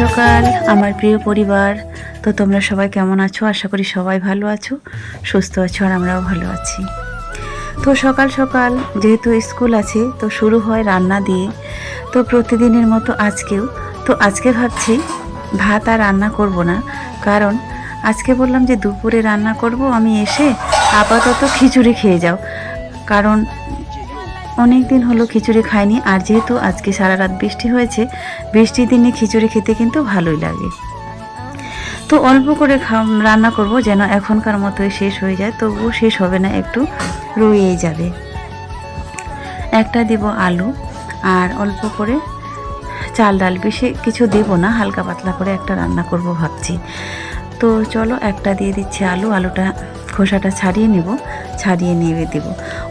সকাল, আমার প্রিয় পরিবার। তো তোমরা সবাই কেমন আছো? আশা করি সবাই ভালো আছো, সুস্থ আছো, আর আমরাও ভালো আছি। তো সকাল সকাল যেহেতু স্কুল আছে, তো শুরু হয় রান্না দিয়ে। তো প্রতিদিনের মতো আজকেও। তো আজকে ভাবছি ভাত আর রান্না করব না, কারণ আজকে বললাম যে দুপুরে রান্না করব, আমি এসে আপাতত খিচুড়ি খেয়ে যাও। কারণ অনেক দিন হলো খিচুড়ি খাইনি আর যেহেতু আজকে সারা রাত বৃষ্টি হয়েছে, বৃষ্টির দিনে খিচুড়ি খেতে কিন্তু ভালোই লাগে। তো অল্প করে রান্না করব যেন এখনকার মতোই শেষ হয়ে যায়, তবুও শেষ হবে না, একটু রয়েই যাবে। একটা দেব আলু আর অল্প করে চাল ডাল, বেশি কিছু দেব না, হালকা পাতলা করে একটা রান্না করব ভাবছি। তো চলো একটা দিয়ে দিচ্ছি আলু, আলুটা খোসাটা ছাড়িয়ে নেব, ছাড়িয়ে নিয়ে দেব।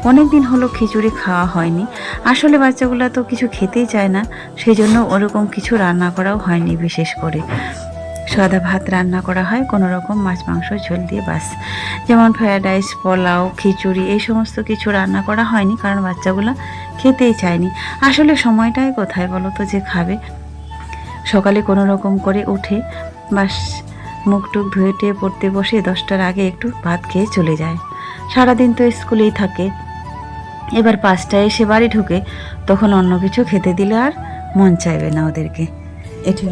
অনেক দিন হলো খিচুড়ি খাওয়া হয়নি। আসলে বাচ্চাগুলো তো কিছু খেতেই চায় না সেই জন্য ওরকম কিছু রান্না করাও হয়নি বিশেষ করে। সাদা ভাত রান্না করা হয়, কোনো রকম মাছ, মাংস, ঝোল দিয়ে বাস। যেমন ফ্রায়েড রাইস, পোলাও, খিচুড়ি, এই সমস্ত কিছু রান্না করা হয়নি কারণ বাচ্চাগুলো খেতেই চায়নি। আসলে সময়টাই কোথায় বলো তো যে খাবে? সকালে কোনো রকম করে উঠে বাস মুখ টুক ধুয়ে টুয়ে পড়তে বসে দশটার আগে একটু ভাত খেয়ে চলে যায়। সারাদিন তো স্কুলেই থাকে। এবার পাঁচটায় এসে বাড়ি ঢুকে তখন অন্য কিছু খেতে দিলে আর মন চাইবে না ওদেরকে। এটি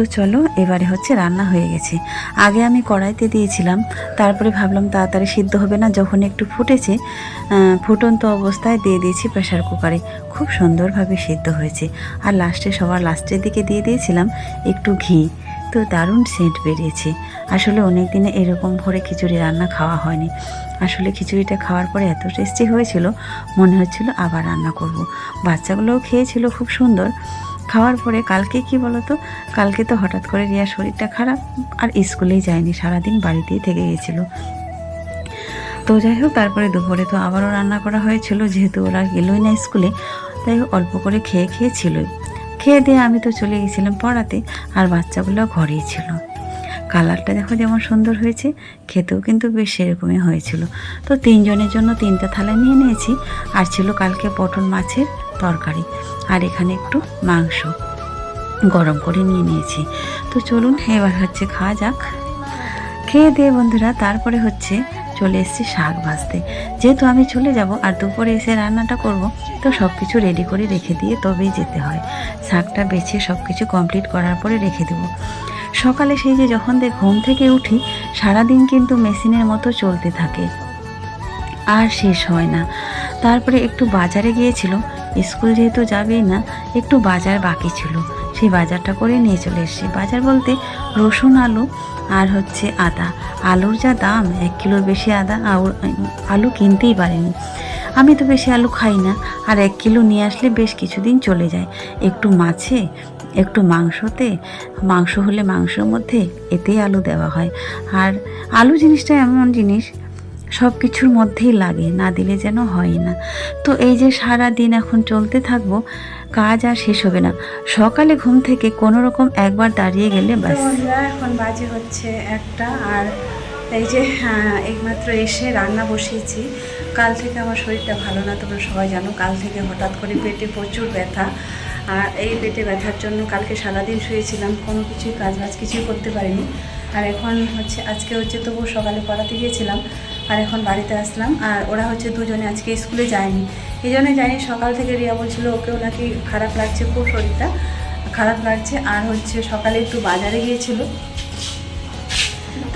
তো চলো, এবারে হচ্ছে রান্না হয়ে গেছে। আগে আমি কড়াইতে দিয়েছিলাম, তারপরে ভাবলাম তাড়াতাড়ি সিদ্ধ হবে না, যখন একটু ফুটেছে ফুটন্ত অবস্থায় দিয়ে দিয়েছি প্রেশার কুকারে। খুব সুন্দরভাবে সিদ্ধ হয়েছে। আর লাস্টে, সবার লাস্টের দিকে দিয়ে দিয়েছিলাম একটু ঘি। তো দারুণ সেন্ট বেরিয়েছে। আসলে অনেক দিনে এরকম ভরে খিচুড়ি রান্না খাওয়া হয়নি। আসলে খিচুড়িটা খাওয়ার পরে এত টেস্টি হয়েছিল, মনে হচ্ছিল আবার রান্না করব। বাচ্চাগুলোও খেয়েছিল, খুব সুন্দর। খাওয়ার পরে কালকে কি বলতো? কালকে তো হঠাৎ করে রিয়ার শরীরটা খারাপ আর স্কুলেই যায়নি, সারাদিন বাড়িতেই থেকে গিয়েছিল তো যাই হোক, তারপরে দুপুরে তো আবারও রান্না করা হয়েছিল, যেহেতু ওরা গেলই না স্কুলে, তাই অল্প করে খেয়ে খেয়েছিলই খেয়ে দিয়ে আমি তো চলে গেছিলাম পড়াতে, আর বাচ্চাগুলো ঘরেই ছিল। কালারটা দেখো যেমন সুন্দর হয়েছে, খেতেও কিন্তু বেশ সেরকমই হয়েছিল। তো তিনজনের জন্য তিনটা থালা নিয়ে নিয়েছি, আর ছিল কালকে পটল মাছের তরকারি আর এখানে একটু মাংস গরম করে নিয়ে নিয়েছি। তো চলুন, এবার হচ্ছে খাওয়া যাক। খেয়ে দিয়ে বন্ধুরা, তারপরে হচ্ছে চলে এসেছি শাক ভাজতে। যেহেতু আমি চলে যাব আর দুপুরে এসে রান্নাটা করব, তো সব কিছু রেডি করে রেখে দিয়ে তবেই যেতে হয়। শাকটা বেছে সব কিছু কমপ্লিট করার পরে রেখে দেবো। সকালে সেই যে যখন দেখ ঘুম থেকে উঠি, সারাদিন কিন্তু মেশিনের মতো চলতে থাকে। আর শেষ হয় না। তারপরে একটু বাজারে গিয়েছিল স্কুল যেহেতু যাবেই না, একটু বাজার বাকি ছিল। সেই বাজারটা করে নিয়ে চলে এসেছি। বাজার বলতে রসুন আলু আর হচ্ছে আদা। আলুর যা দাম, এক কিলোর বেশি আদা আলু কিনতেই পারিনি। আমি তো বেশি আলু খাই না, আর এক কিলো নিয়ে আসলে বেশ কিছুদিন চলে যায়। একটু মাছে, একটু মাংসতে, মাংস হলে মাংসের মধ্যে এতেই আলু দেওয়া হয়। আর আলু জিনিসটা এমন জিনিস সব কিছুর মধ্যেই লাগে না দিলে যেন হয় না। তো এই যে সারা দিন এখন চলতে থাকব কাজ আর শেষ হবে না। সকালে ঘুম থেকে কোনো রকম একবার দাঁড়িয়ে গেলে ব্যাস। এখন বাজে হচ্ছে একটা আর এই যে হ্যাঁ, এইমাত্র এসে রান্না বসিয়েছি। কাল থেকে আমার শরীরটা ভালো না তোমরা সবাই জানো কাল থেকে হঠাৎ করে পেটে প্রচুর ব্যথা। আর এই পেটে ব্যথার জন্য কালকে সারাদিন শুয়েছিলাম কোনো কিছুই কাজ বাজ কিছুই করতে পারিনি। আর এখন হচ্ছে আজকে হচ্ছে তবু সকালে পড়াতে গিয়েছিলাম। আর এখন বাড়িতে আসলাম। আর ওরা হচ্ছে দুজনে আজকে স্কুলে যায়নি। এই জন্য যায়নি, সকাল থেকে রিয়া বলছিল, ওকেও নাকি খারাপ লাগছে খুব শরীরটা। খারাপ লাগছে, আর হচ্ছে সকালে একটু বাজারে গিয়েছিল।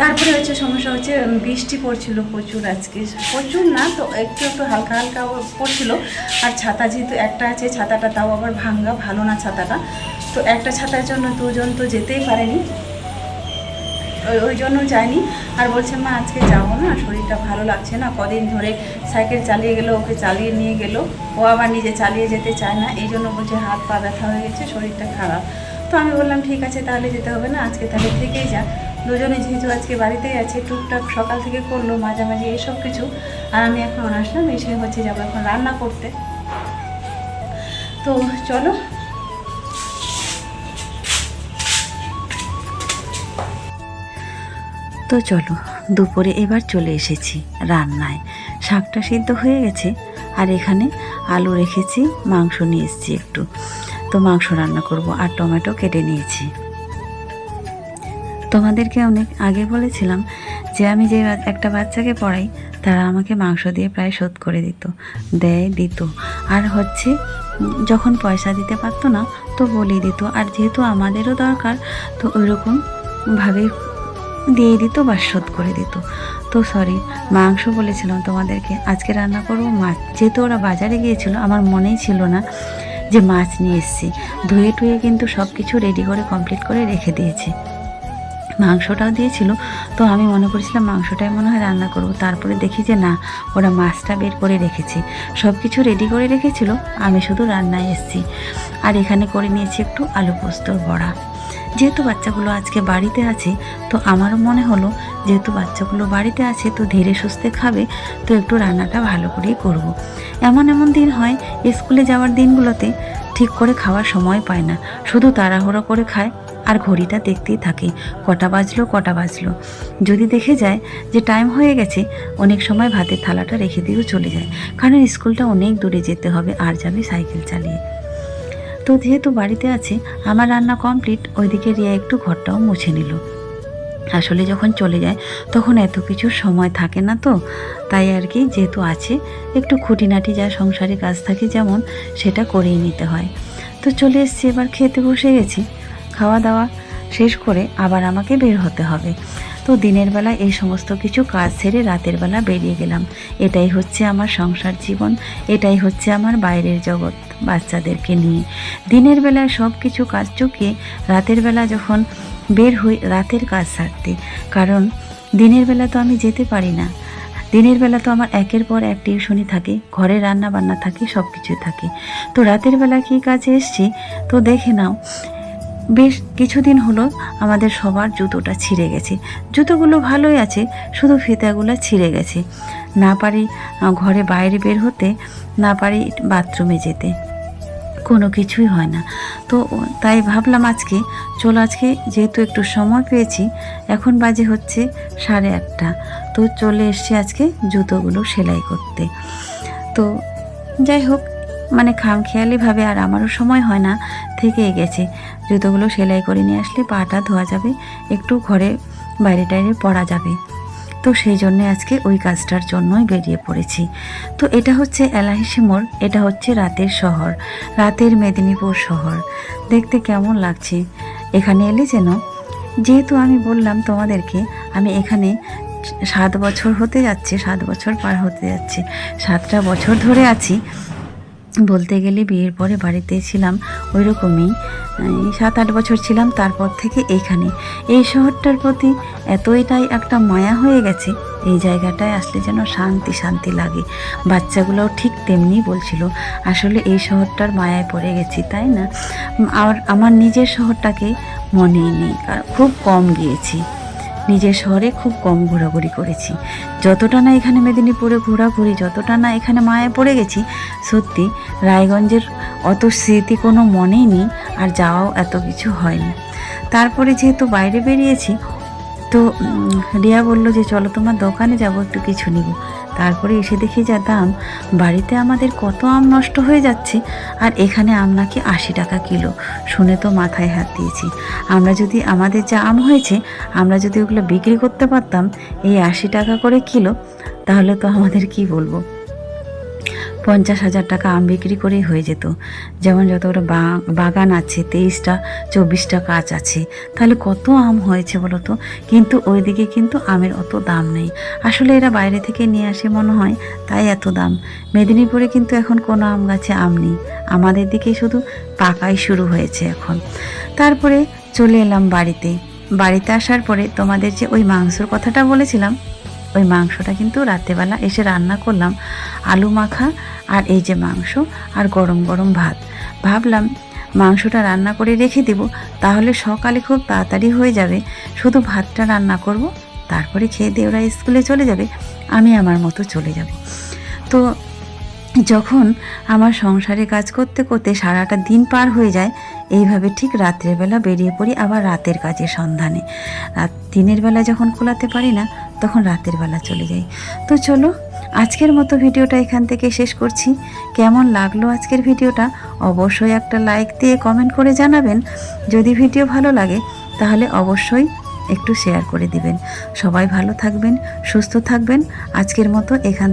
তারপরে হচ্ছে সমস্যা হচ্ছে বৃষ্টি পড়ছিল প্রচুর আজকে। প্রচুর না তো, একটু একটু হালকা হালকা পড়ছিল। আর ছাতা যেহেতু একটা আছে, ছাতাটা তাও আবার ভাঙ্গা, ভালো না ছাতাটা। তো একটা ছাতার জন্য দুজন তো যেতেই পারেনি। ওই জন্য যায়নি। আর বলছে, মা, আজকে যাব না, শরীরটা ভালো লাগছে না। কদিন ধরে সাইকেল চালিয়ে গেলো, ওকে চালিয়ে নিয়ে গেলো। ও আবার নিজে চালিয়ে যেতে চায় না। এই জন্য বলছে, হাত পা ব্যথা হয়ে গেছে, শরীরটা খারাপ। তো আমি বললাম, ঠিক আছে, তাহলে যেতে হবে না, আজকে তাহলে থেকেই যা। দুজনে যেহেতু আজকে বাড়িতেই আছে, টুকটাক সকাল থেকে করল, মাঝামাঝি এইসব কিছু। আর আমি এখন আসলাম, এসে হচ্ছে যাব এখন রান্না করতে। তো চলো তো চলো, দুপুরে এবার চলে এসেছি রান্নায়। শাকটা সিদ্ধ হয়ে গেছে, আর এখানে আলু রেখেছি, মাংস নিয়ে এসেছি একটু। তো মাংস রান্না করব আর টমেটো কেটে নিয়েছি। তোমাদেরকে অনেক আগে বলেছিলাম যে আমি যে একটা বাচ্চাকে পড়াই, তারা আমাকে মাংস দিয়ে প্রায় শোধ করে দিত, দেয়, দিত। আর হচ্ছে, যখন পয়সা দিতে পারতো না, তো বলেই দিত। আর যেহেতু আমাদেরও দরকার, তো ওইরকম ভাবে দিয়ে দিত বা শোধ করে দিত। তো সরি মাংস বলেছিলাম তোমাদেরকে, আজকে রান্না করব মাছ। যেহেতু ওরা বাজারে গিয়েছিল, আমার মনেই ছিল না যে মাছ নিয়ে এসেছি। ধুয়ে টুয়ে কিন্তু সব কিছু রেডি করে কমপ্লিট করে রেখে দিয়েছি। মাংসটাও দিয়েছিল, তো আমি মনে করেছিলাম মাংসটাই মনে হয় রান্না করব। তারপরে দেখি যে না, ওরা মাছটা বের করে রেখেছে। সব কিছু রেডি করে রেখেছিল, আমি শুধু রান্নায় এসেছি। আর এখানে করে নিয়েছি একটু আলু পোস্তর বড়া। যেহেতু বাচ্চাগুলো আজকে বাড়িতে আছে, তো আমারও মনে হলো যেহেতু বাচ্চাগুলো বাড়িতে আছে, তো ধীরে সুস্থে খাবে, তো একটু রান্নাটা ভালো করেই করব। এমন এমন দিন হয়, স্কুলে যাওয়ার দিনগুলোতে ঠিক করে খাওয়ার সময় পায় না। শুধু তাড়াহুড়ো করে খায় আর ঘড়িটা দেখতেই থাকে, কটা বাজলো কটা বাজলো। যদি দেখে যায় যে টাইম হয়ে গেছে, অনেক সময় ভাতের থালাটা রেখে দিয়েও চলে যায়। কারণ স্কুলটা অনেক দূরে যেতে হবে, আর যাবে সাইকেল চালিয়ে। তো যেহেতু বাড়িতে আছে, আমার রান্না কমপ্লিট ওইদিকে রিয়া একটু ঘরটাও মুছে নিল। আসলে যখন চলে যায়, তখন এত কিছু সময় থাকে না তো, তাই আর কি যেহেতু আছে, একটু খুঁটিনাটি যা সংসারে কাজ থাকে যেমন, সেটা করেই নিতে হয়। তো চলে এসছি, এবার খেতে বসে গেছি। খাওয়া দাওয়া শেষ করে আবার আমাকে বের হতে হবে। তো দিনের বেলা এই সমস্ত কিছু কাজ সেরে রাতের বেলা বেরিয়ে গেলাম। এটাই হচ্ছে আমার সংসার জীবন, এটাই হচ্ছে আমার বাইরের জগৎ বাচ্চাদেরকে নিয়ে। দিনের বেলায় সব কিছু কাজ চুকিয়ে রাতের বেলা যখন বের হই, রাতের কাজ সারতে। কারণ দিনের বেলা তো আমি যেতে পারি না। দিনের বেলা তো আমার একের পর এক টিউশনি থাকে, ঘরে রান্না বান্না থাকে সব কিছুই থাকে। তো রাতের বেলা কী কাজে এসছি? তো দেখে নাও বেশ কিছুদিন হলো আমাদের সবার জুতোটা ছিঁড়ে গেছে। জুতোগুলো ভালোই আছে, শুধু ফিতাগুলো ছিঁড়ে গেছে। না পারি ঘরে বাইরে বের হতে, না পারি বাথরুমে যেতে। কোনো কিছুই হয় না। তো তাই ভাবলাম আজকে, চলো আজকে যেহেতু একটু সময় পেয়েছি, এখন বাজে হচ্ছে সাড়ে আটটা। তো চলে এসছি আজকে জুতোগুলো সেলাই করতে। তো যাই হোক মানে খামখেয়ালিভাবে আর আমারও সময় হয় না থেকেই গেছে। জুতোগুলো সেলাই করে নিয়ে আসলে পাটা ধোয়া যাবে, একটু ঘরে বাইরে টাইরে পরা যাবে। তো সেই জন্য আজকে ওই কাজটার জন্যই বেরিয়ে পড়েছি। তো এটা হচ্ছে এলাহিসি মোড়, এটা হচ্ছে রাতের শহর, রাতের মেদিনীপুর শহর। দেখতে কেমন লাগছে? এখানে এলে যেন, যেহেতু আমি বললাম তোমাদেরকে, আমি এখানে সাত বছর হতে যাচ্ছে, সাত বছর পার হতে যাচ্ছে, সাতটা বছর ধরে আছি। বলতে গেলে বিয়ের পরে বাড়িতে ছিলাম ওই রকমই সাত আট বছর ছিলাম তারপর থেকে এইখানে। এই শহরটার প্রতি এতইটাই একটা মায়া হয়ে গেছে, এই জায়গাটায় আসলে যেন শান্তি শান্তি লাগে। বাচ্চাগুলোও ঠিক তেমনি বলছিল, আসলে এই শহরটার মায়ায় পড়ে গেছি, তাই না? আর আমার নিজের শহরটাকে মনেই নেই খুব কম গিয়েছি। নিজের শহরে খুব কম ঘোরাঘুরি করেছি। যতটা না এখানে মেদিনীপুরে ঘোরাঘুরি, যতটা না এখানে মায়ে পড়ে গেছি, সত্যি রায়গঞ্জের অত স্মৃতি কোনো মনেই নেই আর যাওয়াও এত কিছু হয়নি। তারপরে যেহেতু বাইরে বেরিয়েছি, তো রিয়া বলল যে, চলো তোমার দোকানে যাব, একটু কিছু নিব। তারপরে এসে দেখি যা, দাম, বাড়িতে আমাদের কত আম নষ্ট হয়ে যাচ্ছে, আর এখানে আম নাকি আশি টাকা কিলো। শুনে তো মাথায় হাত দিয়েছি। আমরা যদি আমাদের যা আম হয়েছে, আমরা যদি ওগুলো বিক্রি করতে পারতাম, এই আশি টাকা করে কিলো, তাহলে তো আমাদের কি বলব? পঞ্চাশ হাজার টাকা আম বিক্রি করেই হয়ে যেত। যেমন যতগুলো বাগান আছে, তেইশটা, চব্বিশটা গাছ আছে, তাহলে কত আম হয়েছে বলো তো? কিন্তু ওইদিকে কিন্তু আমের অত দাম নেই। আসলে এরা বাইরে থেকে নিয়ে আসে মনে হয়, তাই এত দাম। মেদিনীপুরে কিন্তু এখন কোনো আম গাছে আম নেই। আমাদের দিকে শুধু পাকাই শুরু হয়েছে এখন। তারপরে চলে এলাম বাড়িতে। বাড়িতে আসার পরে তোমাদের যে ওই মাংসর কথাটা বলেছিলাম ওই মাংসটা কিন্তু রাত্রেবেলা এসে রান্না করলাম, আলু মাখা আর এই যে মাংস আর গরম গরম ভাত। ভাবলাম মাংসটা রান্না করে রেখে দেব, তাহলে সকালে খুব তাড়াতাড়ি হয়ে যাবে। শুধু ভাতটা রান্না করব, তারপরে খেয়ে দিয়ে ওরা স্কুলে চলে যাবে, আমি আমার মতো চলে যাব। তো যখন আমার সংসারে কাজ করতে করতে সারাটা দিন পার হয়ে যায় এইভাবে ঠিক রাত্রেবেলা বেরিয়ে পড়ি আবার রাতের কাজের সন্ধানে। রাত দিনের বেলা যখন খোলাতে পারি না, তখন রাতের বেলা চলে যাই। তো চলো, আজকের মতো ভিডিওটা এখান থেকে শেষ করছি। কেমন লাগল আজকের ভিডিওটা? অবশ্যই একটা লাইক দিয়ে কমেন্ট করে জানাবেন। যদি ভিডিও ভালো লাগে, তাহলে অবশ্যই একটু শেয়ার করে দিবেন। সবাই ভালো থাকবেন, সুস্থ থাকবেন। আজকের মতো এখান থেকে